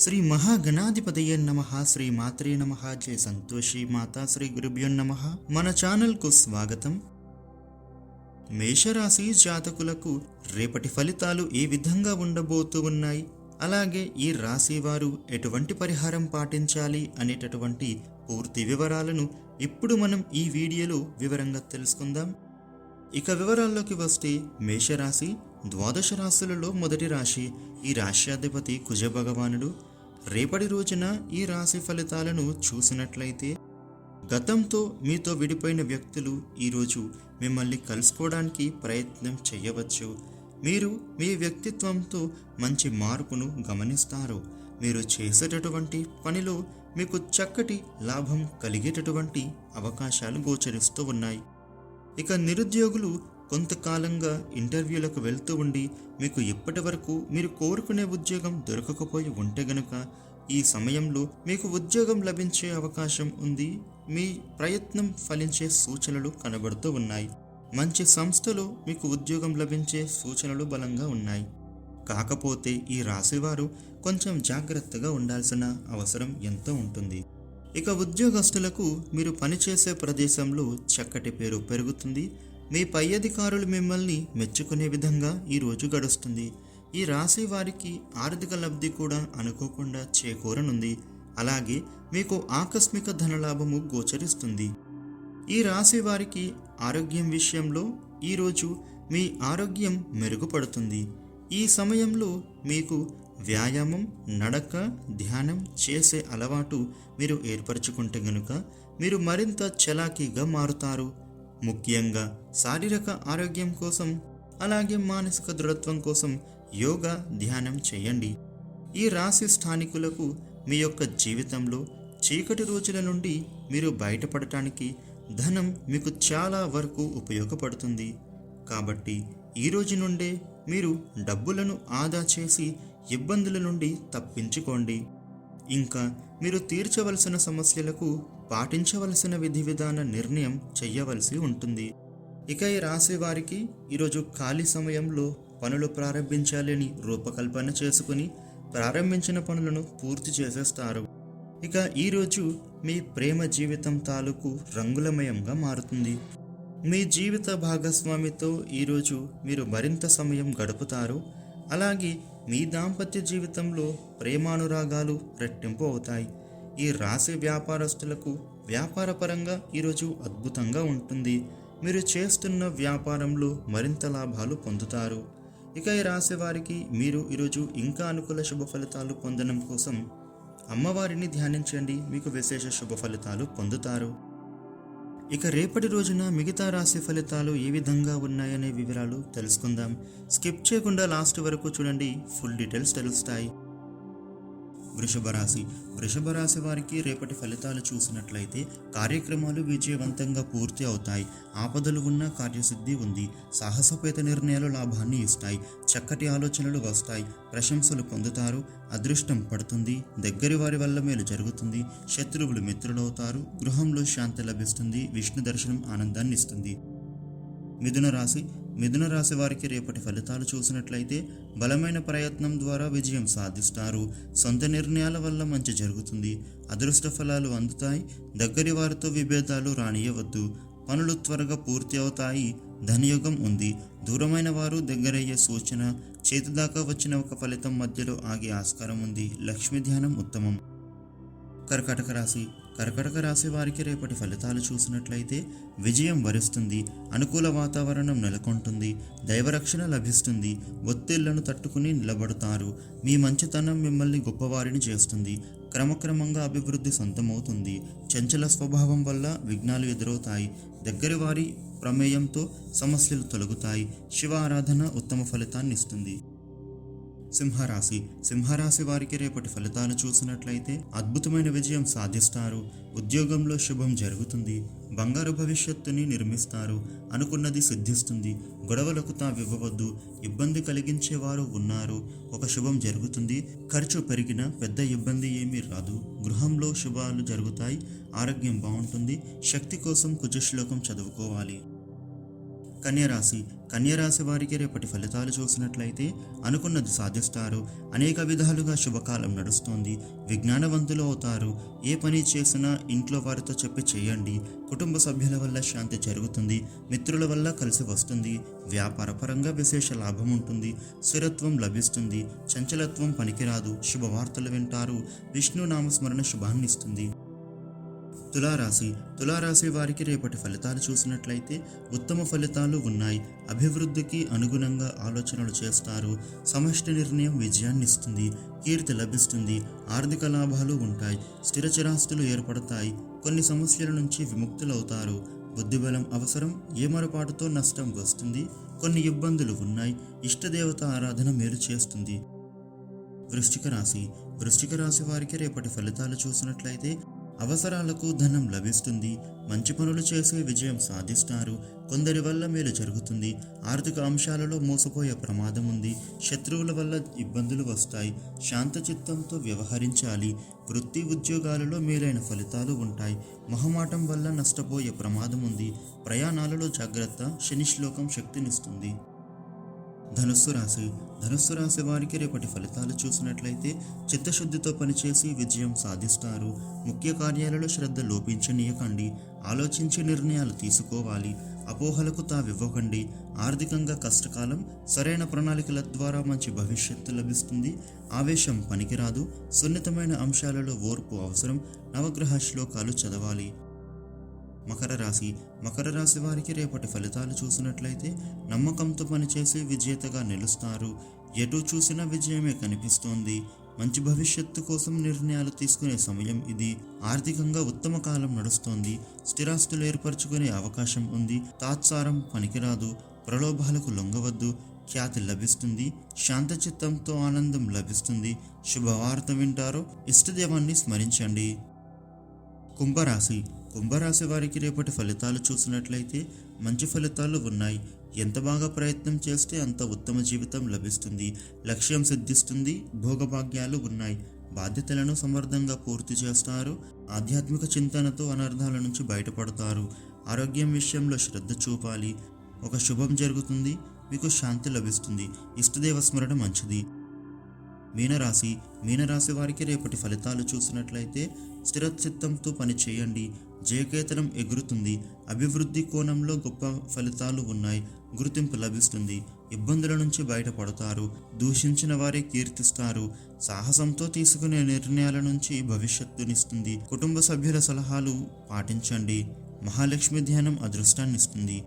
శ్రీ మహాగణాధిపతయ నమ శ్రీ మాత్రే నమ జయ సంతోషి మాతా శ్రీ గురుభ్యో నమ. మన ఛానల్కు స్వాగతం. మేషరాశి జాతకులకు రేపటి ఫలితాలు ఏ విధంగా ఉండబోతూ ఉన్నాయి? అలాగే ఈ రాశి వారు ఎటువంటి పరిహారం పాటించాలి అనేటటువంటి పూర్తి వివరాలను ఇప్పుడు మనం ఈ వీడియోలో వివరంగా తెలుసుకుందాం. ఇక వివరాల్లోకి వస్తే మేషరాశి ద్వాదశ రాశులలో మొదటి రాశి ఈ రాశ్యాధిపతి కుజ భగవానుడు. రేపటి రోజున ఈ రాశి ఫలితాలను చూసినట్లయితే గతంతో మీతో విడిపోయిన వ్యక్తులు ఈరోజు మిమ్మల్ని కలుసుకోవడానికి ప్రయత్నం చేయవచ్చు. మీరు మీ వ్యక్తిత్వంతో మంచి మార్పును గమనిస్తారు. మీరు చేసేటటువంటి పనిలో మీకు చక్కటి లాభం కలిగేటటువంటి అవకాశాలు గోచరిస్తూ ఉన్నాయి. ఇక నిరుద్యోగులు కొంతకాలంగా ఇంటర్వ్యూలకు వెళ్తూ ఉండి మీకు ఇప్పటి వరకు మీరు కోరుకునే ఉద్యోగం దొరకకపోయి ఉంటే గనుక ఈ సమయంలో మీకు ఉద్యోగం లభించే అవకాశం ఉంది. మీ ప్రయత్నం ఫలించే సూచనలు కనబడుతూ ఉన్నాయి. మంచి సంస్థలో మీకు ఉద్యోగం లభించే సూచనలు బలంగా ఉన్నాయి. కాకపోతే ఈ రాశివారు కొంచెం జాగ్రత్తగా ఉండాల్సిన అవసరం ఎంతో ఉంటుంది. ఇక ఉద్యోగస్తులకు మీరు పనిచేసే ప్రదేశంలో చక్కటి పేరు పెరుగుతుంది. మీ పై అధికారులు మిమ్మల్ని మెచ్చుకునే విధంగా ఈ రోజు గడుస్తుంది. ఈ రాశి వారికి ఆర్థిక లబ్ధి కూడా అనుకోకుండా చేకూరనుంది. అలాగే మీకు ఆకస్మిక ధనలాభము గోచరిస్తుంది. ఈ రాశి వారికి ఆరోగ్యం విషయంలో ఈరోజు మీ ఆరోగ్యం మెరుగుపడుతుంది. ఈ సమయంలో మీకు వ్యాయామం నడక ధ్యానం చేసే అలవాటు మీరు ఏర్పరచుకుంటే గనుక మీరు మరింత చలాకీగా మారుతారు. ముఖ్యంగా శారీరక ఆరోగ్యం కోసం అలాగే మానసిక దృఢత్వం కోసం యోగా ధ్యానం చేయండి. ఈ రాశి స్థానికులకు మీ యొక్క జీవితంలో చీకటి రోజుల నుండి మీరు బయటపడటానికి ధనం మీకు చాలా వరకు ఉపయోగపడుతుంది. కాబట్టి ఈ రోజు నుండే మీరు డబ్బులను ఆదా చేసి ఇబ్బందుల నుండి తప్పించుకోండి. ఇంకా మీరు తీర్చవలసిన సమస్యలకు పాటించవలసిన విధి విధాన నిర్ణయం చెయ్యవలసి ఉంటుంది. ఇక ఈ రాశి వారికి ఈరోజు ఖాళీ సమయంలో పనులు ప్రారంభించాలని రూపకల్పన చేసుకుని ప్రారంభించిన పనులను పూర్తి చేసేస్తారు. ఇక ఈరోజు మీ ప్రేమ జీవితం తాలూకు రంగులమయంగా మారుతుంది. మీ జీవిత భాగస్వామితో ఈరోజు మీరు మరింత సమయం గడుపుతారు. అలాగే మీ దాంపత్య జీవితంలో ప్రేమానురాగాలు రెట్టింపు అవుతాయి. ఈ రాశి వ్యాపారస్తులకు వ్యాపారపరంగా ఈరోజు అద్భుతంగా ఉంటుంది. మీరు చేస్తున్న వ్యాపారంలో మరింత లాభాలు పొందుతారు. ఇక ఈ రాశి వారికి మీరు ఈరోజు ఇంకా అనుకూల శుభ ఫలితాలు పొందడం కోసం అమ్మవారిని ధ్యానించండి. మీకు విశేష శుభ ఫలితాలు పొందుతారు. ఇక రేపటి రోజున మిగతా రాశి ఫలితాలు ఏ విధంగా ఉన్నాయనే వివరాలు తెలుసుకుందాం. స్కిప్ చేయకుండా లాస్ట్ వరకు చూడండి. ఫుల్ డీటెయిల్స్ తెలుస్తాయి. వృషభ రాశి వృషభ రాశి వారికి రేపటి ఫలితాలు చూసినట్లయితే కార్యక్రమాలు విజయవంతంగా పూర్తి అవుతాయి. ఆపదలు ఉన్న కార్యసిద్ధి ఉంది. సాహసపేత నిర్ణయాలు లాభాన్ని ఇస్తాయి. చక్కటి ఆలోచనలు వస్తాయి. ప్రశంసలు పొందుతారు. అదృష్టం పడుతుంది. దగ్గరి వారి వల్ల మేలు జరుగుతుంది. శత్రువులు మిత్రులవుతారు. గృహంలో శాంతి లభిస్తుంది. విష్ణు దర్శనం ఆనందాన్ని ఇస్తుంది. మిథున రాశి మిథున రాశి వారికి రేపటి ఫలితాలు చూసినట్లయితే బలమైన ప్రయత్నం ద్వారా విజయం సాధిస్తారు. సొంత నిర్ణయాల వల్ల మంచి జరుగుతుంది. అదృష్ట ఫలాలు అందుతాయి. దగ్గరి వారితో విభేదాలు రానియవద్దు. పనులు త్వరగా పూర్తి అవుతాయి. ధనియోగం ఉంది. దూరమైన వారు దగ్గరయ్యే సూచన చేతిదాకా వచ్చిన ఒక ఫలితం మధ్యలో ఆగే ఆస్కారం ఉంది. లక్ష్మీ ధ్యానం ఉత్తమం. కర్కటక రాశి. కర్కటక రాశి వారికి రేపటి ఫలితాలు చూసినట్లయితే విజయం వరిస్తుంది. అనుకూల వాతావరణం నెలకొంటుంది. దైవరక్షణ లభిస్తుంది. ఒత్తిళ్ళను తట్టుకుని నిలబడతారు. మీ మంచితనం మిమ్మల్ని గొప్పవారిని చేస్తుంది. క్రమక్రమంగా అభివృద్ధి సొంతమవుతుంది. చంచల స్వభావం వల్ల విఘ్నాలు ఎదురవుతాయి. దగ్గరి వారి ప్రమేయంతో సమస్యలు తొలగుతాయి. శివ ఆరాధన ఉత్తమ ఫలితాన్ని ఇస్తుంది. సింహరాశి. సింహరాశి వారికి రేపటి ఫలితాలు చూసినట్లయితే అద్భుతమైన విజయం సాధిస్తారు. ఉద్యోగంలో శుభం జరుగుతుంది. బంగారు భవిష్యత్తుని నిర్మిస్తారు. అనుకున్నది సిద్ధిస్తుంది. గొడవలకు తావివ్వవద్దు. ఇబ్బంది కలిగించేవారు ఉన్నారు. ఒక శుభం జరుగుతుంది. ఖర్చు పెరిగిన పెద్ద ఇబ్బంది ఏమీ రాదు. గృహంలో శుభాలు జరుగుతాయి. ఆరోగ్యం బాగుంటుంది. శక్తి కోసం కుజశ్లోకం చదువుకోవాలి. కన్యరాశి. కన్యరాశి వారికి రేపటి ఫలితాలు చూసినట్లయితే అనుకున్నది సాధిస్తారు. అనేక విధాలుగా శుభకాలం నడుస్తుంది. విజ్ఞానవంతులు అవుతారు. ఏ పని చేసినా ఇంట్లో వారితో చెప్పి చేయండి. కుటుంబ సభ్యుల వల్ల శాంతి జరుగుతుంది. మిత్రుల వల్ల కలిసి వస్తుంది. వ్యాపారపరంగా విశేష లాభం ఉంటుంది. స్థిరత్వం లభిస్తుంది. చంచలత్వం పనికిరాదు. శుభవార్తలు వింటారు. విష్ణు నామస్మరణ శుభాన్నిస్తుంది. తులారాశి తులారాశి వారికి రేపటి ఫలితాలు చూసినట్లయితే ఉత్తమ ఫలితాలు ఉన్నాయి. అభివృద్ధికి అనుగుణంగా ఆలోచనలు చేస్తారు. సమష్టి నిర్ణయం విజయాన్ని ఇస్తుంది. కీర్తి లభిస్తుంది. ఆర్థిక లాభాలు ఉంటాయి. స్థిర చిరాస్తులు ఏర్పడతాయి. కొన్ని సమస్యల నుంచి విముక్తులవుతారు. బుద్ధిబలం అవసరం. ఏమరపాటుతో నష్టం వస్తుంది. కొన్ని ఇబ్బందులు ఉన్నాయి. ఇష్టదేవత ఆరాధన మేలు చేస్తుంది. వృశ్చిక రాశి వృశ్చిక రాశి వారికి రేపటి ఫలితాలు చూసినట్లయితే అవసరాలకు ధనం లభిస్తుంది. మంచి పనులు చేసే విజయం సాధిస్తారు. కొందరి వల్ల మేలు జరుగుతుంది. ఆర్థిక అంశాలలో మోసపోయే ప్రమాదం ఉంది. శత్రువుల వల్ల ఇబ్బందులు వస్తాయి. శాంత చిత్తంతో వ్యవహరించాలి. వృత్తి ఉద్యోగాలలో మేలైన ఫలితాలు ఉంటాయి. మొహమాటం వల్ల నష్టపోయే ప్రమాదం ఉంది. ప్రయాణాలలో జాగ్రత్త శని శ్లోకం శక్తినిస్తుంది. ధనుస్సు రాశి. ధనుస్సు రాశి వారికి రేపటి ఫలితాలు చూసినట్లయితే చిత్తశుద్ధితో పనిచేసి విజయం సాధిస్తారు. ముఖ్య కార్యాలలో శ్రద్ధ లోపించనీయకండి. ఆలోచించి నిర్ణయాలు తీసుకోవాలి. అపోహలకు తావివ్వకండి. ఆర్థికంగా కష్టకాలం సరైన ప్రణాళికల ద్వారా మంచి భవిష్యత్తు లభిస్తుంది. ఆవేశం పనికిరాదు. సున్నితమైన అంశాలలో ఓర్పు అవసరం. నవగ్రహ శ్లోకాలు చదవాలి. మకర రాశి. మకర రాశి వారికి రేపటి ఫలితాలు చూసినట్లయితే నమ్మకంతో పనిచేసి విజేతగా నిలుస్తారు. ఎటు చూసినా విజయమే కనిపిస్తోంది. మంచి భవిష్యత్తు కోసం నిర్ణయాలు తీసుకునే సమయం ఇది. ఆర్థికంగా ఉత్తమ కాలం నడుస్తోంది. స్థిరాస్తులు ఏర్పరచుకునే అవకాశం ఉంది. తాత్సారం పనికిరాదు. ప్రలోభాలకు లొంగవద్దు. ఖ్యాతి లభిస్తుంది. శాంతచిత్తంతో ఆనందం లభిస్తుంది. శుభవార్త వింటారో. ఇష్టదేవాన్ని స్మరించండి. కుంభరాశి. కుంభరాశి వారికి రేపటి ఫలితాలు చూసినట్లయితే మంచి ఫలితాలు ఉన్నాయి. ఎంత బాగా ప్రయత్నం చేస్తే అంత ఉత్తమ జీవితం లభిస్తుంది. లక్ష్యం సిద్ధిస్తుంది. భోగభాగ్యాలు ఉన్నాయి. బాధ్యతలను సమర్థంగా పూర్తి చేస్తారు. ఆధ్యాత్మిక చింతనతో అనర్థాల నుంచి బయటపడతారు. ఆరోగ్యం విషయంలో శ్రద్ధ చూపాలి. ఒక శుభం జరుగుతుంది. మీకు శాంతి లభిస్తుంది. ఇష్టదేవ స్మరణ మంచిది. మీనరాశి మీనరాశి వారికి రేపటి ఫలితాలు చూసినట్లయితే స్థిరచిత్తంతో పని చేయండి. జయకేతనం ఎగురుతుంది. అభివృద్ధి కోణంలో గొప్ప ఫలితాలు ఉన్నాయి. గుర్తింపు లభిస్తుంది. ఇబ్బందుల నుంచి బయటపడతారు. దూషించిన వారే కీర్తిస్తారు. సాహసంతో తీసుకునే నిర్ణయాల నుంచి భవిష్యత్తునిస్తుంది కుటుంబ సభ్యుల సలహాలు పాటించండి. మహాలక్ష్మి ధ్యానం అదృష్టాన్నిస్తుంది